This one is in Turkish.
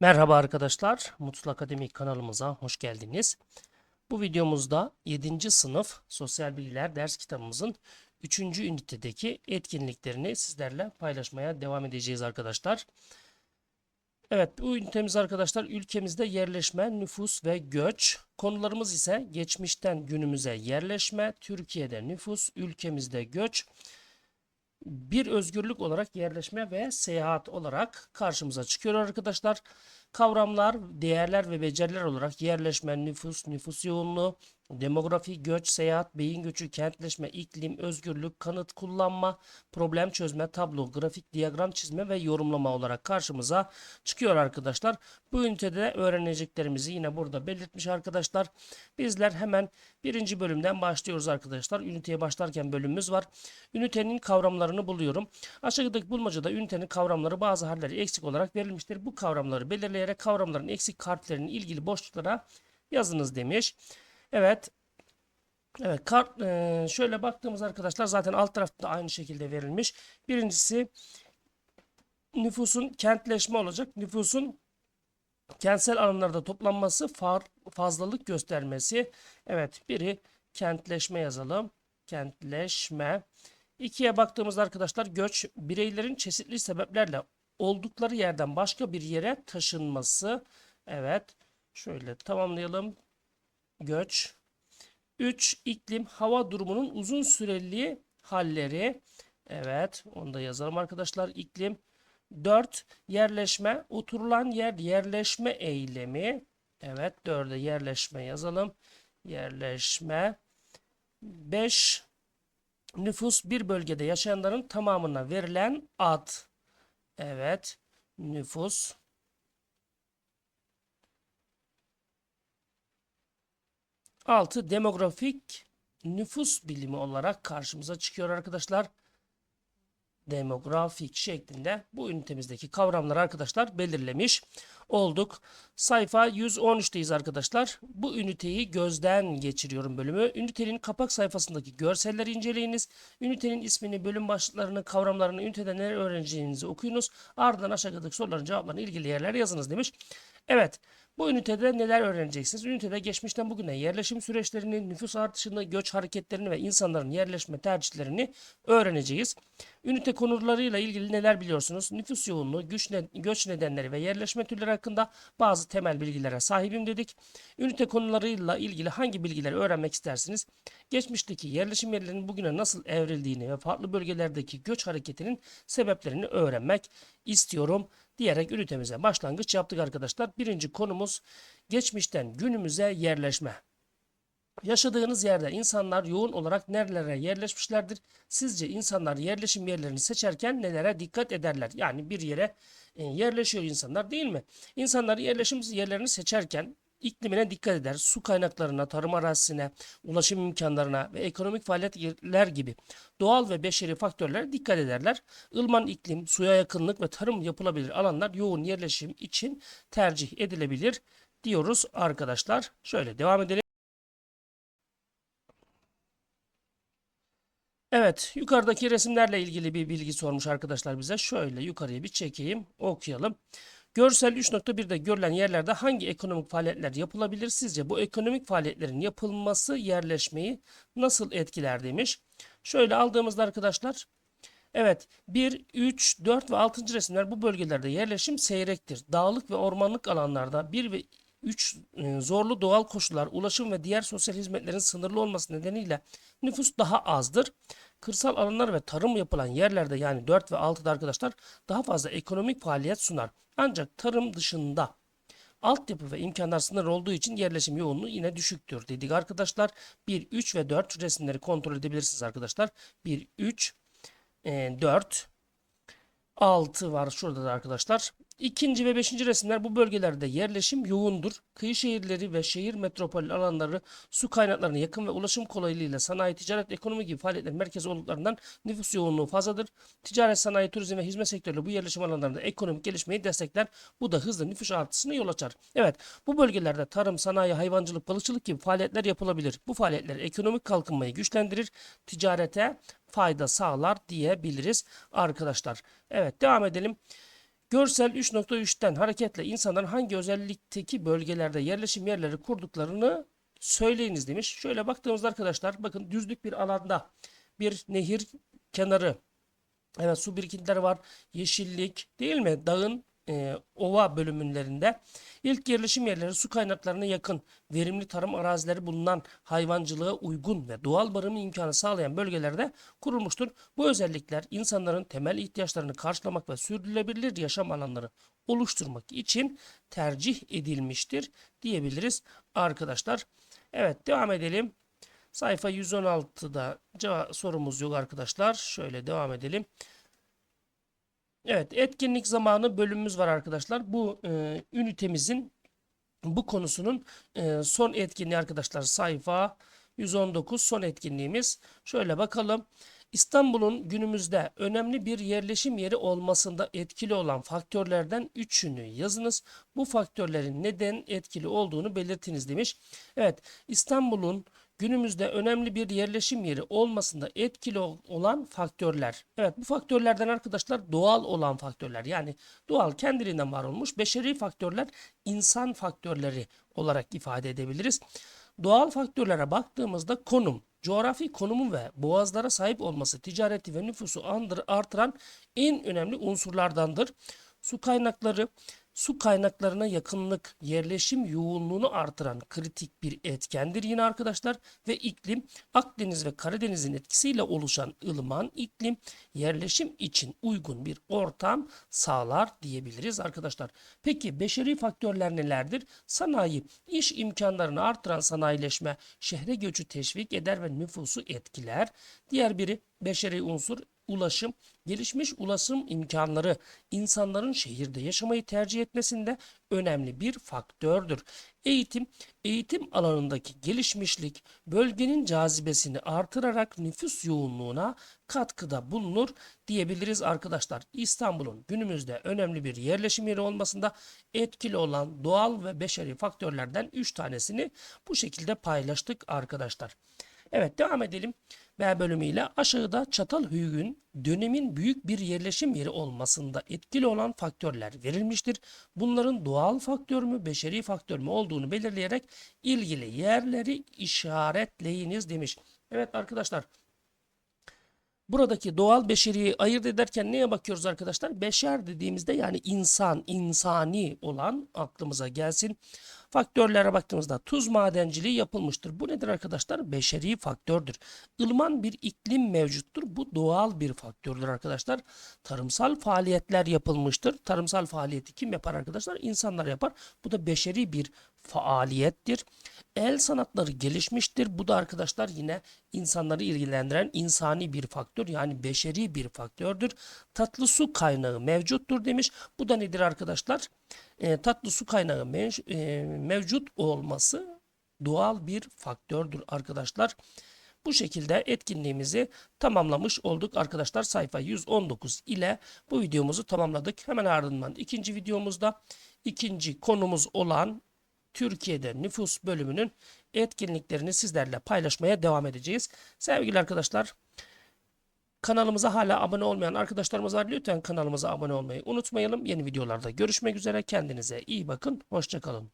Merhaba arkadaşlar, Mutlu Akademik kanalımıza hoş geldiniz. Bu videomuzda 7. sınıf Sosyal Bilgiler ders kitabımızın 3. ünitedeki etkinliklerini sizlerle paylaşmaya devam edeceğiz arkadaşlar. Evet, bu ünitemiz arkadaşlar ülkemizde yerleşme, nüfus ve göç. Konularımız ise geçmişten günümüze yerleşme, Türkiye'de nüfus, ülkemizde göç, bir özgürlük olarak yerleşme ve seyahat olarak karşımıza çıkıyor arkadaşlar. Kavramlar, değerler ve beceriler olarak yerleşme, nüfus, nüfus yoğunluğu, demografi, göç, seyahat, beyin göçü, kentleşme, iklim, özgürlük, kanıt kullanma, problem çözme, tablo, grafik, diyagram çizme ve yorumlama olarak karşımıza çıkıyor arkadaşlar. Bu ünitede öğreneceklerimizi yine burada belirtmiş arkadaşlar. Bizler hemen birinci bölümden başlıyoruz arkadaşlar. Üniteye başlarken bölümümüz var. Ünitenin kavramlarını buluyorum. Aşağıdaki bulmacada ünitenin kavramları bazı harfleri eksik olarak verilmiştir. Bu kavramları belirleyerek kavramların eksik harflerinin ilgili boşluklara yazınız demiş. Evet. Evet, kart, eee, şöyle baktığımız arkadaşlar zaten alt tarafta da aynı şekilde verilmiş. Birincisi nüfusun kentleşme olacak. Nüfusun kentsel alanlarda toplanması, far, fazlalık göstermesi. Evet, biri kentleşme yazalım. Kentleşme. İkiye baktığımızda arkadaşlar göç bireylerin çeşitli sebeplerle oldukları yerden başka bir yere taşınması. Evet. Şöyle tamamlayalım. Göç. 3. iklim hava durumunun uzun süreli halleri. Evet, onu da yazalım arkadaşlar. İklim. 4. Yerleşme, oturulan yer yerleşme eylemi. Evet, 4'e yerleşme yazalım. Yerleşme. 5. Nüfus bir bölgede yaşayanların tamamına verilen ad. Evet, nüfus. 6 demografik nüfus bilimi olarak karşımıza çıkıyor arkadaşlar. Demografik şeklinde bu ünitemizdeki kavramları arkadaşlar belirlemiş olduk. Sayfa 113'teyiz arkadaşlar. Bu üniteyi gözden geçiriyorum bölümü. Ünitenin kapak sayfasındaki görselleri inceleyiniz. Ünitenin ismini, bölüm başlıklarını, kavramlarını, ünitede neler öğreneceğinizi okuyunuz. Ardından aşağıdaki soruların cevaplarını ilgili yerler yazınız demiş. Evet. Bu ünitede neler öğreneceksiniz? Ünitede geçmişten bugüne yerleşim süreçlerini, nüfus artışını, göç hareketlerini ve insanların yerleşme tercihlerini öğreneceğiz. Ünite konularıyla ilgili neler biliyorsunuz? Nüfus yoğunluğu, güç ne- göç nedenleri ve yerleşme türleri hakkında bazı temel bilgilere sahibim dedik. Ünite konularıyla ilgili hangi bilgileri öğrenmek istersiniz? Geçmişteki yerleşim yerlerinin bugüne nasıl evrildiğini ve farklı bölgelerdeki göç hareketinin sebeplerini öğrenmek istiyorum diyerek ünitemize başlangıç yaptık arkadaşlar. Birinci konumuz geçmişten günümüze yerleşme. Yaşadığınız yerde insanlar yoğun olarak nerelere yerleşmişlerdir? Sizce insanlar yerleşim yerlerini seçerken nelere dikkat ederler? Yani bir yere e, yerleşiyor insanlar değil mi? İnsanlar yerleşim yerlerini seçerken iklimine dikkat eder. Su kaynaklarına, tarım arazisine, ulaşım imkanlarına ve ekonomik faaliyetler gibi doğal ve beşeri faktörlere dikkat ederler. Ilman iklim, suya yakınlık ve tarım yapılabilir alanlar yoğun yerleşim için tercih edilebilir diyoruz arkadaşlar. Şöyle devam edelim. Evet, yukarıdaki resimlerle ilgili bir bilgi sormuş arkadaşlar bize. Şöyle yukarıya bir çekeyim, okuyalım. Görsel 3.1'de görülen yerlerde hangi ekonomik faaliyetler yapılabilir? Sizce bu ekonomik faaliyetlerin yapılması yerleşmeyi nasıl etkiler demiş. Şöyle aldığımızda arkadaşlar Evet 1, 3, 4 ve 6. resimler bu bölgelerde yerleşim seyrektir. Dağlık ve ormanlık alanlarda 1 ve 3 e, zorlu doğal koşullar, ulaşım ve diğer sosyal hizmetlerin sınırlı olması nedeniyle nüfus daha azdır. Kırsal alanlar ve tarım yapılan yerlerde yani 4 ve 6'da arkadaşlar daha fazla ekonomik faaliyet sunar. Ancak tarım dışında altyapı ve imkanlar sınırlı olduğu için yerleşim yoğunluğu yine düşüktür dedik arkadaşlar. 1, 3 ve 4 resimleri kontrol edebilirsiniz arkadaşlar. 1, 3, 4, 6 var şurada da arkadaşlar. İkinci ve beşinci resimler bu bölgelerde yerleşim yoğundur. Kıyı şehirleri ve şehir metropol alanları su kaynaklarına yakın ve ulaşım kolaylığıyla sanayi, ticaret, ekonomi gibi faaliyetlerin merkezi olduklarından nüfus yoğunluğu fazladır. Ticaret, sanayi, turizm ve hizmet sektörleri bu yerleşim alanlarında ekonomik gelişmeyi destekler. Bu da hızlı nüfus artışına yol açar. Evet, bu bölgelerde tarım, sanayi, hayvancılık, balıkçılık gibi faaliyetler yapılabilir. Bu faaliyetler ekonomik kalkınmayı güçlendirir, ticarete fayda sağlar diyebiliriz arkadaşlar. Evet, devam edelim. Görsel 3.3'ten hareketle insanların hangi özellikteki bölgelerde yerleşim yerleri kurduklarını söyleyiniz demiş. Şöyle baktığımızda arkadaşlar bakın düzlük bir alanda bir nehir kenarı Evet su birikintileri var. Yeşillik değil mi? Dağın e, ova bölümlerinde ilk yerleşim yerleri su kaynaklarına yakın, verimli tarım arazileri bulunan hayvancılığa uygun ve doğal barınma imkanı sağlayan bölgelerde kurulmuştur. Bu özellikler insanların temel ihtiyaçlarını karşılamak ve sürdürülebilir yaşam alanları oluşturmak için tercih edilmiştir diyebiliriz arkadaşlar. Evet devam edelim. Sayfa 116'da cevap sorumuz yok arkadaşlar. Şöyle devam edelim. Evet, etkinlik zamanı bölümümüz var arkadaşlar. Bu e, ünitemizin bu konusunun e, son etkinliği arkadaşlar sayfa 119 son etkinliğimiz. Şöyle bakalım. İstanbul'un günümüzde önemli bir yerleşim yeri olmasında etkili olan faktörlerden üçünü yazınız. Bu faktörlerin neden etkili olduğunu belirtiniz demiş. Evet, İstanbul'un günümüzde önemli bir yerleşim yeri olmasında etkili ol- olan faktörler. Evet bu faktörlerden arkadaşlar doğal olan faktörler yani doğal kendiliğinden var olmuş beşeri faktörler insan faktörleri olarak ifade edebiliriz. Doğal faktörlere baktığımızda konum, coğrafi konumu ve boğazlara sahip olması ticareti ve nüfusu andır, artıran en önemli unsurlardandır. Su kaynakları, su kaynaklarına yakınlık, yerleşim yoğunluğunu artıran kritik bir etkendir yine arkadaşlar ve iklim Akdeniz ve Karadeniz'in etkisiyle oluşan ılıman iklim yerleşim için uygun bir ortam sağlar diyebiliriz arkadaşlar. Peki beşeri faktörler nelerdir? Sanayi, iş imkanlarını artıran sanayileşme, şehre göçü teşvik eder ve nüfusu etkiler. Diğer biri beşeri unsur ulaşım, gelişmiş ulaşım imkanları insanların şehirde yaşamayı tercih etmesinde önemli bir faktördür. Eğitim, eğitim alanındaki gelişmişlik bölgenin cazibesini artırarak nüfus yoğunluğuna katkıda bulunur diyebiliriz arkadaşlar. İstanbul'un günümüzde önemli bir yerleşim yeri olmasında etkili olan doğal ve beşeri faktörlerden 3 tanesini bu şekilde paylaştık arkadaşlar. Evet devam edelim. B bölümüyle aşağıda Çatalhöyük'ün dönemin büyük bir yerleşim yeri olmasında etkili olan faktörler verilmiştir. Bunların doğal faktör mü, beşeri faktör mü olduğunu belirleyerek ilgili yerleri işaretleyiniz demiş. Evet arkadaşlar Buradaki doğal beşeriyi ayırt ederken neye bakıyoruz arkadaşlar? Beşer dediğimizde yani insan, insani olan aklımıza gelsin. Faktörlere baktığımızda tuz madenciliği yapılmıştır. Bu nedir arkadaşlar? Beşeri faktördür. Ilman bir iklim mevcuttur. Bu doğal bir faktördür arkadaşlar. Tarımsal faaliyetler yapılmıştır. Tarımsal faaliyeti kim yapar arkadaşlar? İnsanlar yapar. Bu da beşeri bir faaliyettir. El sanatları gelişmiştir. Bu da arkadaşlar yine insanları ilgilendiren insani bir faktör yani beşeri bir faktördür. Tatlı su kaynağı mevcuttur demiş. Bu da nedir arkadaşlar? E, tatlı su kaynağı mev- e, mevcut olması doğal bir faktördür arkadaşlar. Bu şekilde etkinliğimizi tamamlamış olduk arkadaşlar. Sayfa 119 ile bu videomuzu tamamladık. Hemen ardından ikinci videomuzda ikinci konumuz olan Türkiye'de nüfus bölümünün etkinliklerini sizlerle paylaşmaya devam edeceğiz. Sevgili arkadaşlar kanalımıza hala abone olmayan arkadaşlarımız var. Lütfen kanalımıza abone olmayı unutmayalım. Yeni videolarda görüşmek üzere. Kendinize iyi bakın. Hoşçakalın.